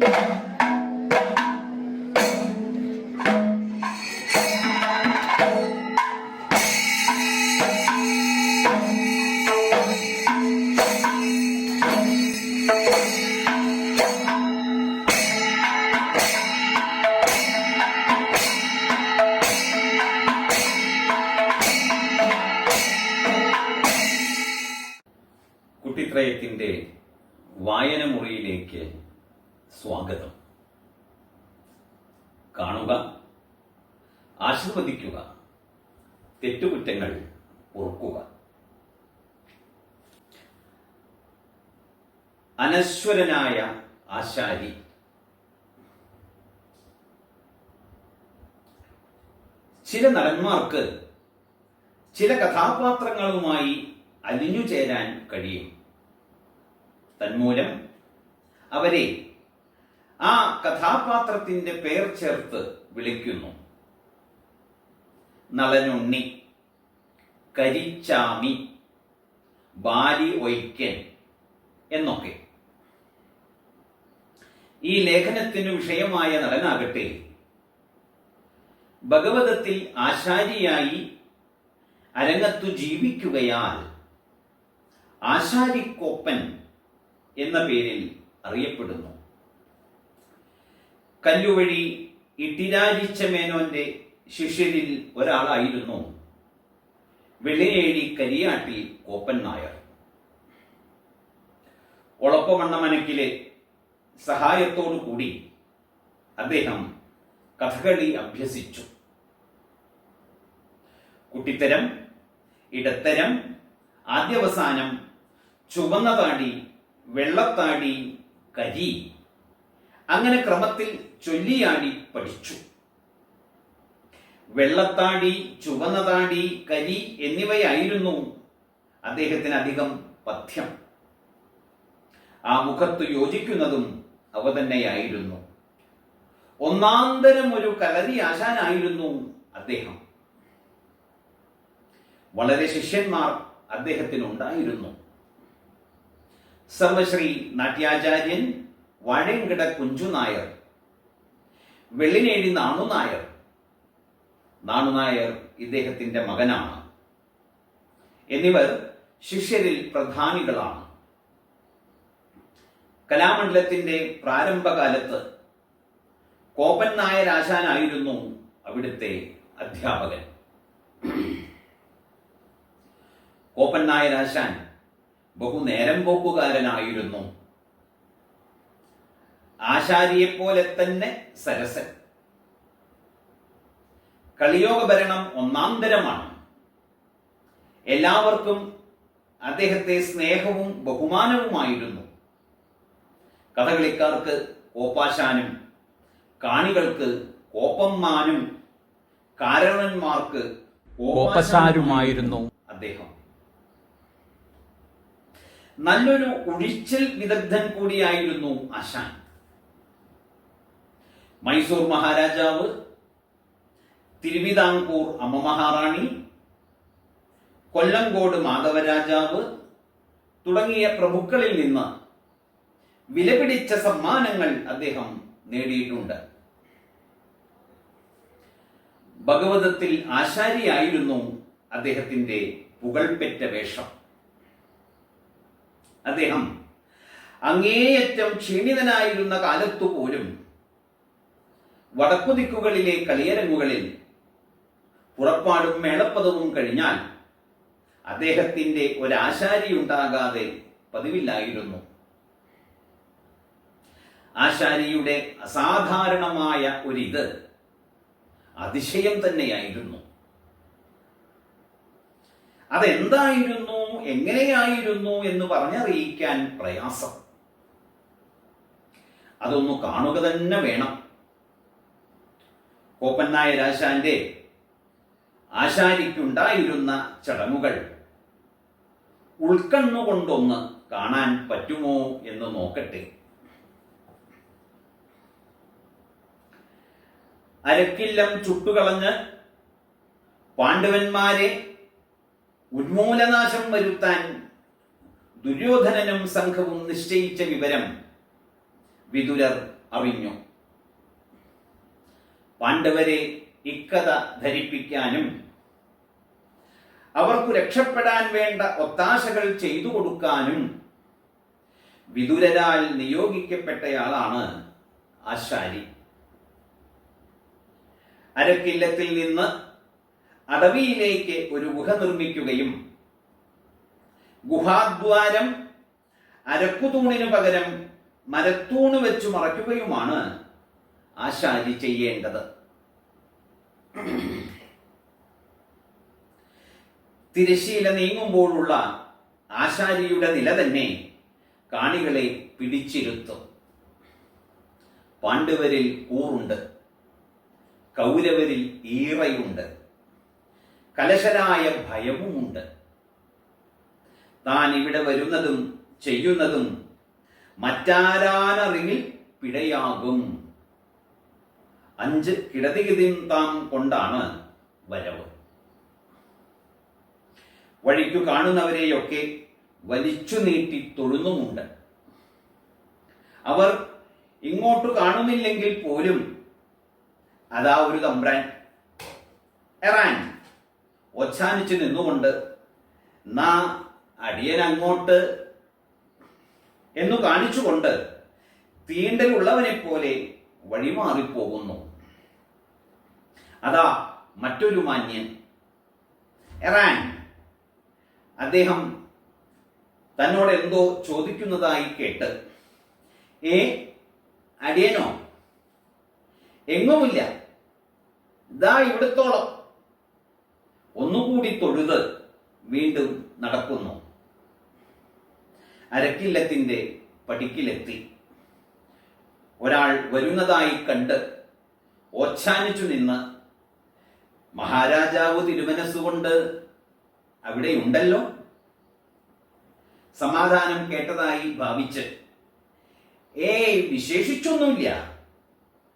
Yeah. അനശ്വരനായ ആശാരി. ചില നടന്മാർക്ക് ചില കഥാപാത്രങ്ങളുമായി അലിഞ്ഞു ചേരാൻ കഴിയും. തന്മൂലം അവരെ ആ കഥാപാത്രത്തിന്റെ പേർ ചേർത്ത് വിളിക്കുന്നു. നളനുണ്ണി കരിച്ചാമി ബാലി ഒയ്ക്കൻ എന്നൊക്കെ. ഈ ലേഖനത്തിനു വിഷയമായ നടനാകട്ടെ. ഭഗവതത്തിൽ ആശാരിയായി അരങ്ങത്തു ജീവിക്കുകയാൽ ആശാരിക്കോപ്പൻ എന്ന പേരിൽ അറിയപ്പെടുന്നു. കല്ലുവഴി ഇട്ടിരാജിച്ച മേനോന്റെ ശിഷ്യരിൽ ഒരാളായിരുന്നു വെള്ളിയേഴി കരിയാട്ടിൽ കോപ്പൻ നായർ. ഒളപ്പമണ്ണമനക്കിലെ സഹായത്തോടു കൂടി അദ്ദേഹം കഥകളി അഭ്യസിച്ചു. കുട്ടിത്തരം ഇടത്തരം ആദ്യവസാനം ചുവന്ന താടി വെള്ളത്താടി കരി അങ്ങനെ ക്രമത്തിൽ ചൊല്ലിയാടി പഠിച്ചു. വെള്ളത്താടി ചുവന്ന താടി കരി എന്നിവയായിരുന്നു അദ്ദേഹത്തിന് അധികം പഥ്യം. ആ മുഖത്ത് യോജിക്കുന്നതും അവ തന്നെയായിരുന്നു ഒന്നാന്തരം ഒരു കലരി ആശാനായിരുന്നു അദ്ദേഹം. വളരെ ശിഷ്യന്മാർ അദ്ദേഹത്തിനുണ്ടായിരുന്നു. സർവശ്രീ നാട്യാചാര്യൻ വഴങ്കിട കുഞ്ചു നായർ വെള്ളിനേടി നാണു നായർ. നാണു നായർ ഇദ്ദേഹത്തിന്റെ മകനാണ്. എന്നിവർ ശിഷ്യരിൽ പ്രധാനികളാണ്. കലാമണ്ഡലത്തിന്റെ പ്രാരംഭകാലത്ത് കോപ്പൻ നായർ അവിടുത്തെ അധ്യാപകൻ. കോപ്പൻ നായർ ആശാൻ ബഹുനേരം പോക്കുകാരനായിരുന്നു. ആശാരിയെപ്പോലെ തന്നെ സരസൻ. കളിയോഗ ഭരണം ഒന്നാന്തരമാണ് എല്ലാവർക്കും അദ്ദേഹത്തെ സ്നേഹവും ബഹുമാനവുമായിരുന്നു. കഥകളിക്കാർക്ക് കോപ്പാശാനും കാണികൾക്ക് കോപ്പന്മാനും കാരണന്മാർക്ക് കോപ്പശാരുമായിരുന്നു അദ്ദേഹം. നല്ലൊരു ഒഴിച്ചൽ വിദഗ്ധൻ കൂടിയായിരുന്നു ആശാൻ. മൈസൂർ മഹാരാജാവ് തിരുവിതാംകൂർ അമ്മ മഹാറാണി കൊല്ലങ്കോട് മാധവരാജാവ് തുടങ്ങിയ പ്രഭുക്കളിൽ നിന്ന് വിലപിടിച്ച സമ്മാനങ്ങൾ അദ്ദേഹം നേടിയിട്ടുണ്ട്. ഭഗവതത്തിൽ ആശാരിയായിരുന്നു അദ്ദേഹത്തിന്റെ പുകൾപെറ്റ വേഷം. അദ്ദേഹം അങ്ങേയറ്റം ക്ഷീണിതനായിരുന്ന കാലത്തു പോലും വടക്കുദിക്കുകളിലെ കളിയരങ്ങുകളിൽ പുറപ്പാടും മേളപ്പദവും കഴിഞ്ഞാൽ അദ്ദേഹത്തിന്റെ ഒരാശാരി ഉണ്ടാകാതെ പതിവില്ലായിരുന്നു. ആശാരിയുടെ അസാധാരണമായ ഒരിത് അതിശയം തന്നെയായിരുന്നു. അതെന്തായിരുന്നു എങ്ങനെയായിരുന്നു എന്ന് പറഞ്ഞറിയിക്കാൻ പ്രയാസം. അതൊന്നു കാണുക തന്നെ വേണം. കോപ്പന്നായ രാശാന്റെ ആശാരിക്കുണ്ടായിരുന്ന ചടങ്ങുകൾ ഉൾക്കണ്ണുകൊണ്ടൊന്ന് കാണാൻ പറ്റുമോ എന്ന് നോക്കട്ടെ. അരക്കില്ലം ചുട്ടുകളഞ്ഞ് പാണ്ഡവന്മാരെ ഉന്മൂലനാശം വരുത്താൻ ദുര്യോധനനും സംഘവും നിശ്ചയിച്ച വിവരം വിതുരർ അറിഞ്ഞു. പാണ്ഡവരെ ഇക്കഥ ധരിപ്പിക്കാനും അവർക്ക് രക്ഷപ്പെടാൻ വേണ്ട ഒത്താശകൾ ചെയ്തു കൊടുക്കാനും വിതുരരാൽ നിയോഗിക്കപ്പെട്ടയാളാണ് ആശാരി. അരക്കില്ലത്തിൽ നിന്ന് അടവിയിലേക്ക് ഒരു ഗുഹ നിർമ്മിക്കുകയും ഗുഹാദ്വാരം അരക്കുതൂണിനു പകരം മരത്തൂണ് വെച്ചു മറയ്ക്കുകയുമാണ് ആശാരി ചെയ്യേണ്ടത്. തിരശീല നീങ്ങുമ്പോഴുള്ള ആശാരിയുടെ നില തന്നെ കാണികളെ പിടിച്ചിരുത്തും. പാണ്ഡവരിൽ കൂറുണ്ട്. കൗരവരിൽ ഈറയുണ്ട് കലശരായ ഭയവുമുണ്ട്. താൻ ഇവിടെ വരുന്നതും ചെയ്യുന്നതും മറ്റാരാനറിവിൽ പിടയാകും അഞ്ച് കിടതികിതിൻ താം കൊണ്ടാണ് വരവ്. വഴിക്കു കാണുന്നവരെയൊക്കെ വലിച്ചു നീട്ടി തൊഴുന്നുമുണ്ട്. അവർ ഇങ്ങോട്ട് കാണുന്നില്ലെങ്കിൽ പോലും അതാ ഒരു തമ്പ്രാൻ. എറാൻ ഒച്ചാനിച്ച് നിന്നുകൊണ്ട് നാ അടിയൻ അങ്ങോട്ട് എന്നു കാണിച്ചുകൊണ്ട് തീണ്ടലുള്ളവനെ പോലെ വഴിമാറിപ്പോകുന്നു. അതാ മറ്റൊരു മാന്യൻ. എറാൻ അദ്ദേഹം തന്നോട് എന്തോ ചോദിക്കുന്നതായി കേട്ട് ഏ അടിയനോ? എങ്ങുമില്ല. ഇതാ ഇവിടത്തോളം. ഒന്നുകൂടി തൊഴുത് വീണ്ടും നടക്കുന്നു. അരക്കില്ലത്തിന്റെ പടിക്കിലെത്തി. ഒരാൾ വരുന്നതായി കണ്ട് ഓച്ഛാനിച്ചു നിന്ന് മഹാരാജാവ് തിരുമനസ്സുകൊണ്ട് അവിടെയുണ്ടല്ലോ? സമാധാനം കേട്ടതായി ഭാവിച്ച് ഏയ് വിശേഷിച്ചൊന്നുമില്ല.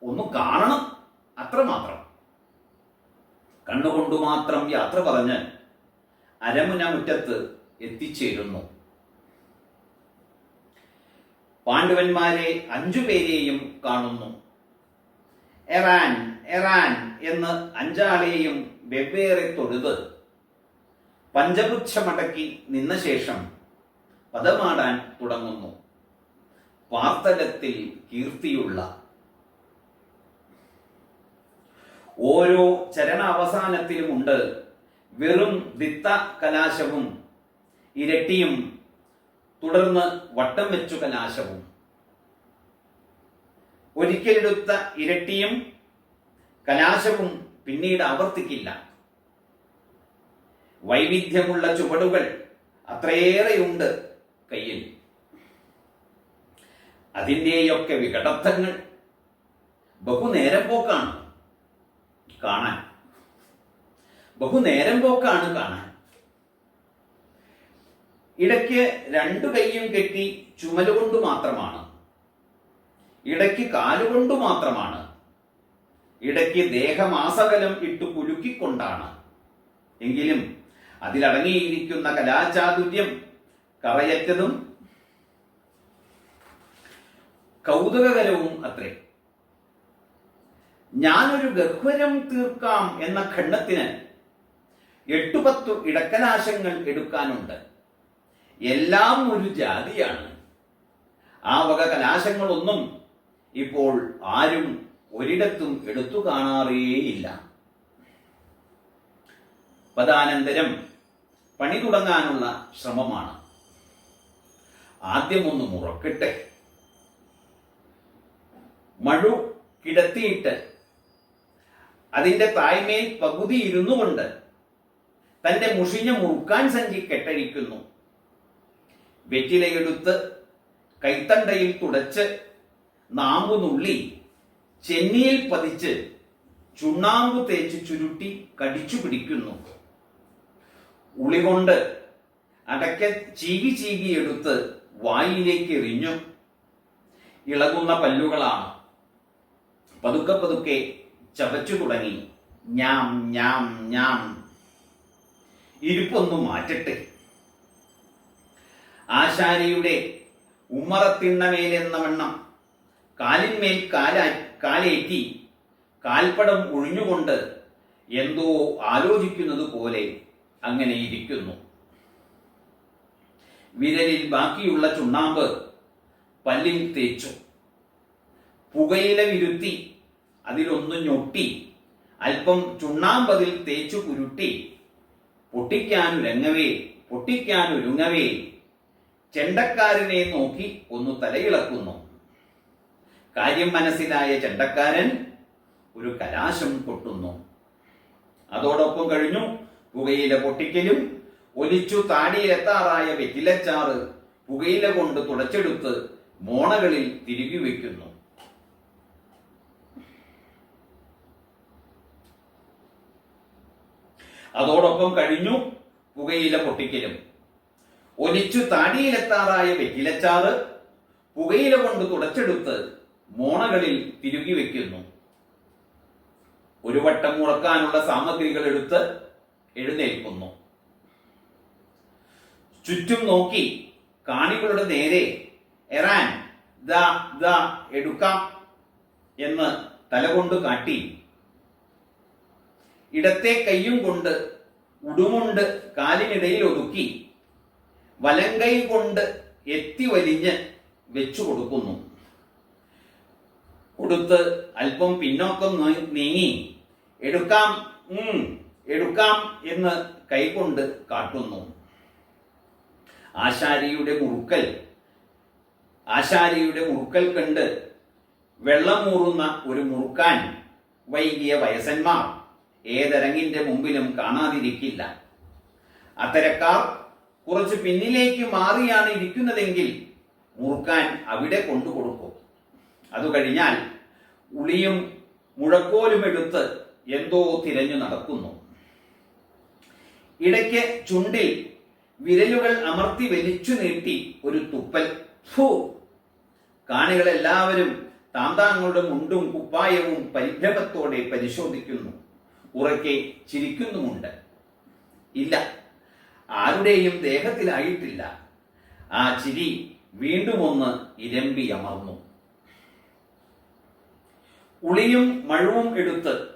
ഒന്ന് കാണണം അത്രമാത്രം. കണ്ണുകൊണ്ടു മാത്രം യാത്ര പറഞ്ഞ് അരമുന മുറ്റത്ത് എത്തിച്ചേരുന്നു. പാണ്ഡവന്മാരെ അഞ്ചുപേരെയും കാണുന്നു. എറാൻ എറാൻ എന്ന് അഞ്ചാളെയും വെവ്വേറെ തൊഴുത് പഞ്ചപുച്ഛമടക്കി നിന്ന ശേഷം പദമാടാൻ തുടങ്ങുന്നു. പാർത്തലത്തിൽ കീർത്തിയുള്ള ഓരോ ചരണ അവസാനത്തിലുമുണ്ട് വെറും വിത്ത കലാശവും ഇരട്ടിയും തുടർന്ന് വട്ടം വെച്ചു കലാശവും. ഒരിക്കലെടുത്ത ഇരട്ടിയും കലാശവും പിന്നീട് ആവർത്തിക്കില്ല. വൈവിധ്യമുള്ള ചുവടുകൾ അത്രയേറെയുണ്ട് കയ്യിൽ. അതിന്റെയൊക്കെ വികടത്വങ്ങൾ ബഹുനേരം പോക്കാണ് കാണാൻ. ബഹുനേരം പോക്കാണ് കാണാൻ. ഇടയ്ക്ക് രണ്ടു കൈയും കെട്ടി ചുമലുകൊണ്ട് മാത്രമാണ്. ഇടയ്ക്ക് കാലുകൊണ്ട് മാത്രമാണ്. ഇടയ്ക്ക് ദേഹമാസകലം ഇട്ടു കുലുക്കിക്കൊണ്ടാണ് എങ്കിലും അതിലടങ്ങിയിരിക്കുന്ന കലാചാതുര്യം കറയറ്റതും കൗതുകകരവും അത്രേ. ഞാനൊരു ഗഹ്വരം തീർക്കാം എന്ന ഖണ്ഡത്തിന് എട്ടു പത്തു ഇടക്കലാശങ്ങൾ എടുക്കാനുണ്ട്. എല്ലാം ഒരു ജാതിയാണ്. ആ വക കലാശങ്ങളൊന്നും ഇപ്പോൾ ആരും ഒരിടത്തും എടുത്തു കാണാറേയില്ല. പദാനന്തരം പണി തുടങ്ങാനുള്ള ശ്രമമാണ്. ആദ്യം ഒന്ന് മുറക്കട്ടെ. മഴു കിടത്തിയിട്ട് അതിന്റെ തായ്മേൽ പകുതി ഇരുന്നു കൊണ്ട് തന്റെ മുഷിഞ്ഞ മുറുക്കാൻ സഞ്ചി കെട്ടഴിക്കുന്നു. വെറ്റിലയെടുത്ത് കൈത്തണ്ടയിൽ തുടച്ച് നാമ്പു നുള്ളി ചെന്നിയിൽ പതിച്ച് ചുണ്ണാമ്പു തേച്ച് ചുരുട്ടി കടിച്ചു പിടിക്കുന്നു. ഉളികൊണ്ട് അടക്ക ചീകി ചീകി എടുത്ത് വായിലേക്ക് എറിഞ്ഞു. ഇളകുന്ന പല്ലുകളാണ്. പതുക്കെ പതുക്കെ ചവച്ചു തുടങ്ങി. ഞാം ഞാം ഞാം. ഇരിപ്പൊന്നു മാറ്റട്ടെ. ആശാരിയുടെ ഉമ്മറത്തിണ്ണമേലെന്ന വണ്ണം കാലിന്മേൽ കാലാ കാലേറ്റി കാൽപ്പടം ഒഴിഞ്ഞുകൊണ്ട് എന്തോ ആലോചിക്കുന്നത് പോലെ അങ്ങനെ ഇരിക്കുന്നു. വിരലിൽ ബാക്കിയുള്ള ചുണ്ണാമ്പ് പല്ലിൽ തേച്ചു. പുകയില വിരുത്തി അതിലൊന്ന് ഞൊട്ടി. അല്പം ചുണ്ണാമ്പതിൽ തേച്ചു കുരുട്ടി. പൊട്ടിക്കാനൊരുങ്ങവേ പൊട്ടിക്കാനൊരുങ്ങവേ ചെണ്ടക്കാരനെ നോക്കി ഒന്ന് തലയിളക്കുന്നു. കാര്യം മനസ്സിലായ ചെണ്ടക്കാരൻ ഒരു കലാശം കൊട്ടുന്നു. അതോടൊപ്പം കഴിഞ്ഞു പുകയില പൊട്ടിക്കലും ഒലിച്ചു താടിയിലെത്താറായ വെറ്റിലച്ചാറ് പുകയില കൊണ്ട് തുടച്ചെടുത്ത് മോണകളിൽ തിരികെ വയ്ക്കുന്നു അതോടൊപ്പം കഴിഞ്ഞു പുകയില പൊട്ടിക്കലും. ഒലിച്ചു താടിയിലെത്താറായ വെറ്റിലച്ചാറ് പുകയില കൊണ്ട് തുടച്ചെടുത്ത് മോണകളിൽ തിരുകി വെക്കുന്നു. ഒരു വട്ടം മുറക്കാനുള്ള സാമഗ്രികൾ എടുത്ത് എഴുന്നേൽക്കുന്നു. ചുറ്റും നോക്കി കാണികളുടെ നേരെ എറാൻ ദ ദ എടുക്കാം എന്ന് തലകൊണ്ട് കാട്ടി ഇടത്തെ കൈയും കൊണ്ട് ഉടുമുണ്ട് കാലിനിടയിൽ ഒതുക്കി വലങ്കൈ കൊണ്ട് എത്തി വലിഞ്ഞ് വെച്ചു കൊടുക്കുന്നു. കൊടുത്ത് അല്പം പിന്നോക്കം നീങ്ങി എടുക്കാം എടുക്കാം എന്ന് കൈകൊണ്ട് കാട്ടുന്നു. ആശാരിയുടെ മുറുക്കൽ ആശാരിയുടെ മുറുക്കൽ കണ്ട് വെള്ളമൂറുന്ന ഒരു മുറുക്കാൻ വൈകിയ വയസ്സന്മാർ ഏതരങ്ങിന്റെ മുമ്പിലും കാണാതിരിക്കില്ല. അത്തരക്കാർ കുറച്ച് പിന്നിലേക്ക് മാറിയാണ് ഇരിക്കുന്നതെങ്കിൽ മുറുക്കാൻ അവിടെ കൊണ്ടുകൊടുക്കും. അത് കഴിഞ്ഞാൽ ഉളിയും മുഴക്കോലും എടുത്ത് എന്തോ തിരഞ്ഞു നടക്കുന്നു. ഇടയ്ക്ക് ചുണ്ടിൽ വിരലുകൾ അമർത്തി വലിച്ചു നീട്ടി ഒരു തുപ്പൽ. ഫൂ! കാണികളെല്ലാവരും താന്താങ്ങളുടെ മുണ്ടും കുപ്പായവും പരിഭ്രമത്തോടെ പരിശോധിക്കുന്നു. ഉറക്കെ ചിരിക്കുന്നുമുണ്ട്. ഇല്ല. ആരുടെയും ദേഹത്തിലായിട്ടില്ല. ആ ചിരി വീണ്ടും ഒന്ന് ഇരമ്പി അമർന്നു. ഉളിയും മഴവും എടുത്ത്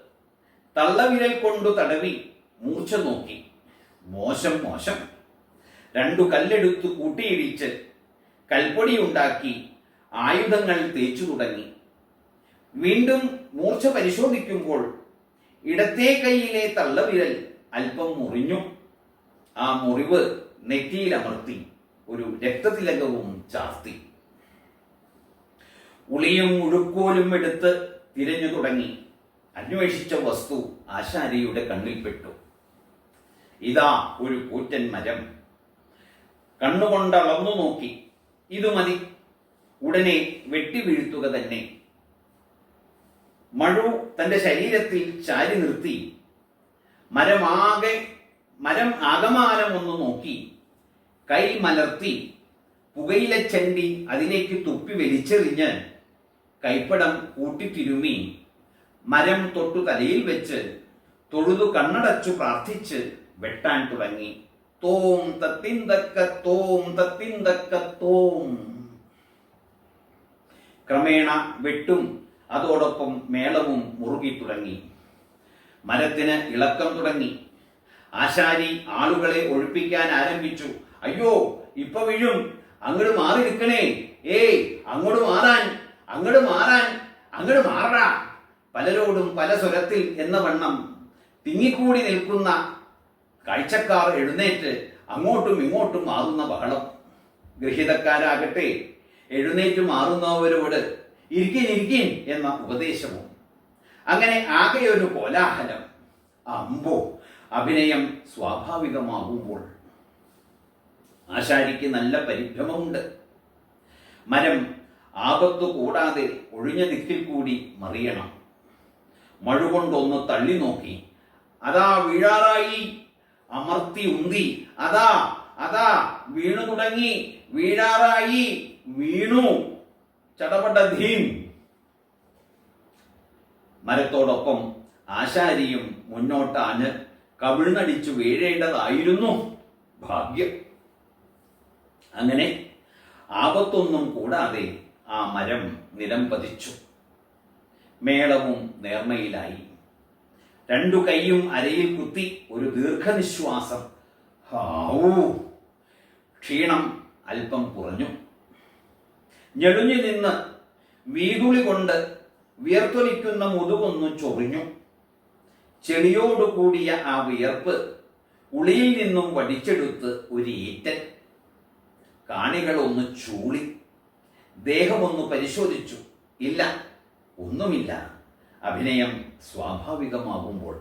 തള്ളവിരൽ കൊണ്ടു തടവി മൂർച്ച നോക്കി. മോശം മോശം. രണ്ടു കല്ലെടുത്ത് കൂട്ടിയിടിച്ച് കൽപ്പൊടി ഉണ്ടാക്കി ആയുധങ്ങൾ തേച്ചു തുടങ്ങി. വീണ്ടും മൂർച്ച പരിശോധിക്കുമ്പോൾ ഇടത്തെ കൈയിലെ തള്ളവിരൽ അല്പം മുറിഞ്ഞു. ആ മുറിവ് നെറ്റിയിലമർത്തി ഒരു രക്തതിലകവും ചാർത്തി. ഉളിയും മുഴുക്കോലും എടുത്ത് തിരഞ്ഞു തുടങ്ങി. അന്വേഷിച്ച വസ്തു ആശാരിയുടെ കണ്ണിൽപ്പെട്ടു. ഇതാ ഒരു കൂറ്റൻ മരം. കണ്ണുകൊണ്ടളന്നു നോക്കി. ഇത് മതി ഉടനെ വെട്ടി വീഴ്ത്തുക തന്നെ. മഴു തന്റെ ശരീരത്തിൽ ചാരി നിർത്തി. മരമാകെ മരം ആകമാനം ഒന്ന് നോക്കി. കൈ മലർത്തി. പുകയില ചണ്ടി അതിലേക്ക് തുപ്പി വലിച്ചെറിഞ്ഞ് കൈപ്പടം കൂട്ടിത്തിരുമി. മരം തൊട്ടു തലയിൽ വെച്ച് തൊഴുതു കണ്ണടച്ചു പ്രാർത്ഥിച്ച് വെട്ടാൻ തുടങ്ങി. തോം തത്തിന്തക്ക തോം തത്തിന്തക്ക തോം. ക്രമേണ വെട്ടും അതോടൊപ്പം മേളവും മുറുകി തുടങ്ങി. മരത്തിന് ഇളക്കം തുടങ്ങി. ആശാരി ആളുകളെ ഒഴിപ്പിക്കാൻ ആരംഭിച്ചു. അയ്യോ ഇപ്പൊ വീഴും. അങ്ങോട്ട് മാറി നിൽക്കണേ. ഏയ് അങ്ങോട്ട് മാറാൻ അങ്ങോട്ട് മാറാൻ അങ്ങോട്ട് മാറടാ. പലരോടും പല സ്വരത്തിൽ എന്ന വണ്ണം തിങ്ങിക്കൂടി നിൽക്കുന്ന കാഴ്ചക്കാർ എഴുന്നേറ്റ് അങ്ങോട്ടും ഇങ്ങോട്ടും മാറുന്ന ബഹളം. ഗൃഹീതക്കാരാകട്ടെ എഴുന്നേറ്റ് മാറുന്നവരോട് ഇരിക്കിൻ ഇരിക്കിൻ എന്ന ഉപദേശമോ അങ്ങനെ ആകെ ഒരു കോലാഹലം അമ്പോ അഭിനയം സ്വാഭാവികമാകുമ്പോൾ. ആശാരിക്ക് നല്ല പരിഭ്രമമുണ്ട്. മരം ആപത്തു കൂടാതെ ഒഴിഞ്ഞ ദിക്കിൽ കൂടി മറിയണം. മഴുകൊണ്ടൊന്ന് തള്ളി നോക്കി. അതാ വീഴാറായി അമർത്തി ഉന്തി. അതാ അതാ വീണു തുടങ്ങി. വീഴാറായി വീണു. ചടപട ധീം. മരത്തോടൊപ്പം ആശാരിയും മുന്നോട്ടാന് കവിഴ്ന്നടിച്ചു വീഴേണ്ടതായിരുന്നു ഭാഗ്യം. അങ്ങനെ ആപത്തൊന്നും കൂടാതെ ആ മരം നിലം പതിച്ചു. മേളവും നേർമയിലായി. രണ്ടു കൈയും അരയിൽ കുത്തി ഒരു ദീർഘനിശ്വാസം. ഹാവൂ. ക്ഷീണം അല്പം കുറഞ്ഞു. ഞെടുഞ്ഞു നിന്ന് വീതുളി കൊണ്ട് വിയർത്തൊലിക്കുന്ന മുതുകൊന്നു ചൊറിഞ്ഞു. ചെളിയോടുകൂടിയ ആ വിയർപ്പ് ഉളിയിൽ നിന്നും വടിച്ചെടുത്ത് ഒരു ഈറ്റൽ കാണികൾ ഒന്ന് ചൂളി. ദേഹമൊന്ന് പരിശോധിച്ചു. ഇല്ല ഒന്നുമില്ല. അഭിനയം സ്വാഭാവികമാകുമ്പോൾ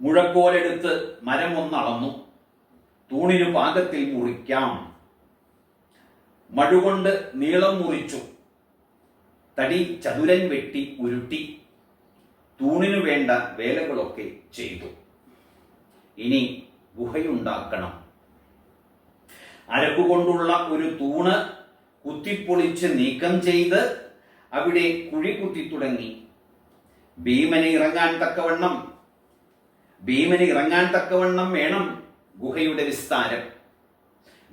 മുഴക്കോലെടുത്ത് മരമൊന്നളന്നു. തൂണിനു പാകത്തിൽ മുറിക്കാം. മഴുകൊണ്ട് നീളം മുറിച്ചു. തടി ചതുരൻ വെട്ടി ഉരുട്ടി. തൂണിനു വേണ്ട വേലകളൊക്കെ ചെയ്തു. ഇനി ഗുഹയുണ്ടാക്കണം. അരക്കുകൊണ്ടുള്ള ഒരു തൂണ് കുത്തിപ്പൊളിച്ച് നീക്കം ചെയ്ത് അവിടെ കുഴി കുത്തി തുടങ്ങി. ഭീമന് ഇറങ്ങാൻ തക്കവണ്ണം. ഭീമന് ഇറങ്ങാൻ തക്കവണ്ണം വേണം ഗുഹയുടെ വിസ്താരം.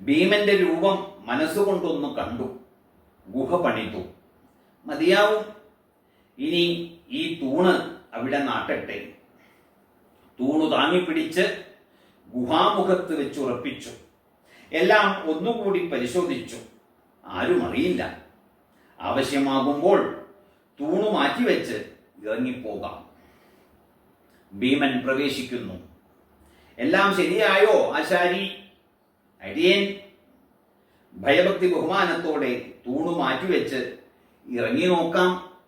ഭീമന്റെ രൂപം മനസ്സുകൊണ്ടൊന്ന് കണ്ടു. ഗുഹ പണിതു. മതിയാവും. ഇനി ഈ തൂണ് അവിടെ നാട്ടട്ടെ. തൂണു താങ്ങിപ്പിടിച്ച് ഗുഹാമുഖത്ത് വെച്ച് ഉറപ്പിച്ചു. എല്ലാം ഒന്നുകൂടി പരിശോധിച്ചു. ആരും അറിയില്ല. ആവശ്യമാകുമ്പോൾ തൂണു മാറ്റിവെച്ച് ഇറങ്ങിപ്പോകാം. ഭീമൻ പ്രവേശിക്കുന്നു. എല്ലാം ശരിയായോ ആശാരി? അടിയൻ ഭയഭക്തി ബഹുമാനത്തോടെ തൂണു മാറ്റിവെച്ച് ഇറങ്ങി നോക്കാം.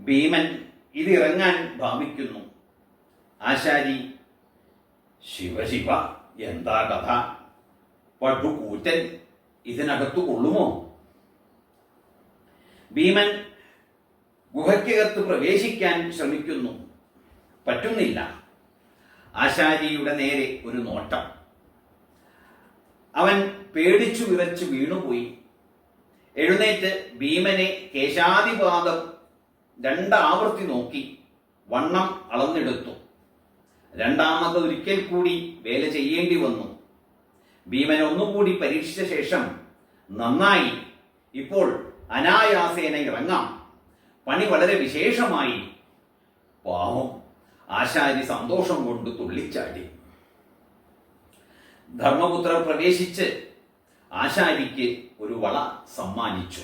ഭീമൻ ഇത് ഇറങ്ങാൻ ഭാവിക്കുന്നു. ആശാരി ശിവശിവ എന്താ കഥ? പടുകൂറ്റൻ ഇതിനകത്തു കൊള്ളുമോ? ഭീമൻ ഗുഹയ്ക്കകത്ത് പ്രവേശിക്കാൻ ശ്രമിക്കുന്നു. പറ്റുന്നില്ല. ആശാരിയുടെ നേരെ ഒരു നോട്ടം. അവൻ പേടിച്ചു വിറച്ച് വീണുപോയി. എഴുന്നേറ്റ് ഭീമനെ കേശാതിപാദം രണ്ടാവർത്തി നോക്കി വണ്ണം അളന്നെടുത്തു. രണ്ടാമത് ഒരിക്കൽ കൂടി വേല ചെയ്യേണ്ടി വന്നു. ഭീമൻ ഒന്നുകൂടി പരീക്ഷിച്ച ശേഷം നന്നായി ഇപ്പോൾ അനായാസേന ഇറങ്ങാം. പണി വളരെ വിശേഷമായി. പാവം ആശാരി സന്തോഷം കൊണ്ട് തുള്ളിച്ചാടി. ധർമ്മപുത്രർ പ്രവേശിച്ച് ആശാരിക്ക് ഒരു വള സമ്മാനിച്ചു.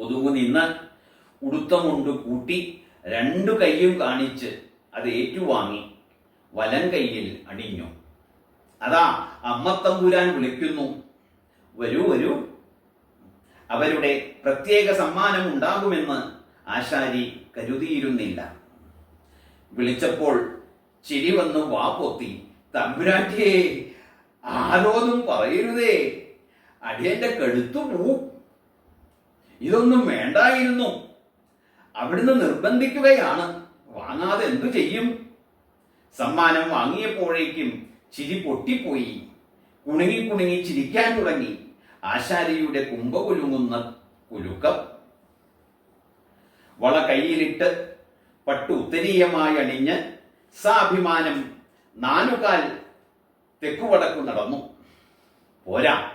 ഒതുങ്ങു നിന്ന് ഉടുത്തമുണ്ട് കൂട്ടി രണ്ടു കൈയും കാണിച്ച് അത് ഏറ്റുവാങ്ങി വലം കൈയിൽ അണിഞ്ഞു. അതാ അമ്മത്തമ്പുരാൻ വിളിക്കുന്നു. വരൂ വരൂ. അവരുടെ പ്രത്യേക സമ്മാനം ഉണ്ടാകുമെന്ന് ആശാരി കരുതിയിരുന്നില്ല. വിളിച്ചപ്പോൾ ചിരി വന്ന് വാ പൊത്തി. തമ്പുരാട്ടിയേ ആരോന്നും പറയരുതേ. അടിയന്റെ കഴുത്തു പോവും ഇതൊന്നും വേണ്ടായിരുന്നു. അവിടുന്ന് നിർബന്ധിക്കുകയാണ്. വാങ്ങാതെ എന്തു ചെയ്യും? സമ്മാനം വാങ്ങിയപ്പോഴേക്കും ചിരി പൊട്ടിപ്പോയി. കുണുങ്ങി കുണുങ്ങി ചിരിക്കാൻ തുടങ്ങി. ആശാരിയുടെ കുമ്പ കുലുങ്ങുന്ന കുലുക്കം. വള കയ്യിലിട്ട് പട്ടു ഉത്തരീയമായി അണിഞ്ഞ് സാഭിമാനം നാലുകാൽ തെക്കുവടക്കു നടന്നു. പോരാ.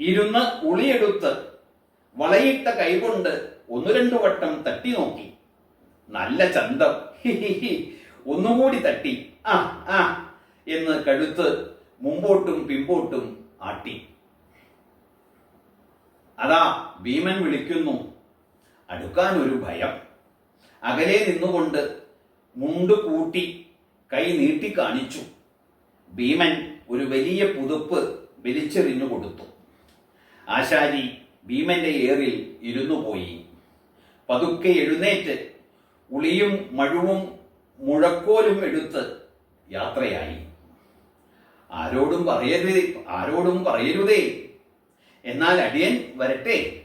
ഇരുന്ന് ഉളിയെടുത്ത് വളയിട്ട കൈകൊണ്ട് ഒന്നു രണ്ടു വട്ടം തട്ടി നോക്കി. നല്ല ചന്തം. ഒന്നുകൂടി തട്ടി. ആ ആ എന്ന് കഴുത്ത് മുമ്പോട്ടും പിമ്പോട്ടും ആട്ടി. അതാ ഭീമൻ വിളിക്കുന്നു. അടുക്കാൻ ഒരു ഭയം. അകലെ നിന്നുകൊണ്ട് മുണ്ട് കൂട്ടി കൈ നീട്ടി കാണിച്ചു. ഭീമൻ ഒരു വലിയ പുതുപ്പ് വലിച്ചെറിഞ്ഞു കൊടുത്തു. ആശാരി ഭീമന്റെ ഏറിൽ ഇരുന്നു പോയി. പതുക്കെ എഴുന്നേറ്റ് ഉളിയും മഴുവും മുഴക്കോലും എടുത്ത് യാത്രയായി. ആരോടും പറയരുത് ആരോടും പറയരുതേ. എന്നാൽ അടിയൻ വരട്ടെ.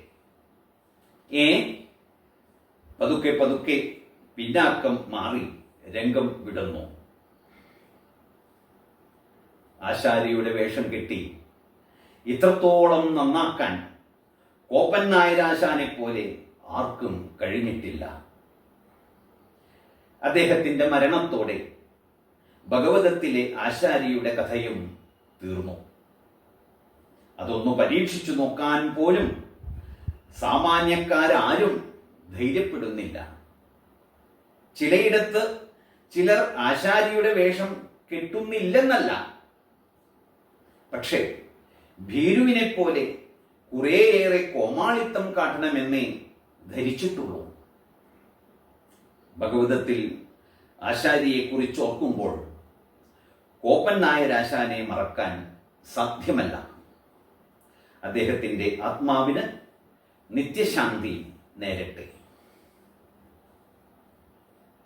ഏ? പതുക്കെ പതുക്കെ പിന്നാക്കം മാറി രംഗം വിടുന്നു ആശാരിയുടെ വേഷം കെട്ടി. ഇത്രത്തോളം നന്നാക്കാൻ കോപ്പൻ നായരാശാനെ പോലെ ആർക്കും കഴിഞ്ഞിട്ടില്ല. അദ്ദേഹത്തിന്റെ മരണത്തോടെ ഭഗവതത്തിലെ ആശാരിയുടെ കഥയും തീർന്നു. അതൊന്ന് പരീക്ഷിച്ചു നോക്കാൻ പോലും സാമാന്യക്കാരാരും ധൈര്യപ്പെടുന്നില്ല. ചിലയിടത്ത് ചിലർ ആശാരിയുടെ വേഷം കെട്ടുന്നില്ലെന്നല്ല പക്ഷേ ഭീരുവിനെ പോലെ കുറേയേറെ കോമാളിത്തം കാട്ടണമെന്നേ ധരിച്ചിട്ടുള്ളൂ. ഭഗവതത്തിൽ ആശാരിയെ കുറിച്ച് ഓർക്കുമ്പോൾ കോപ്പൻ നായർ ആശാനെ മറക്കാൻ സാധ്യമല്ല. അദ്ദേഹത്തിന്റെ ആത്മാവിന് നിത്യശാന്തി നേരട്ടെ.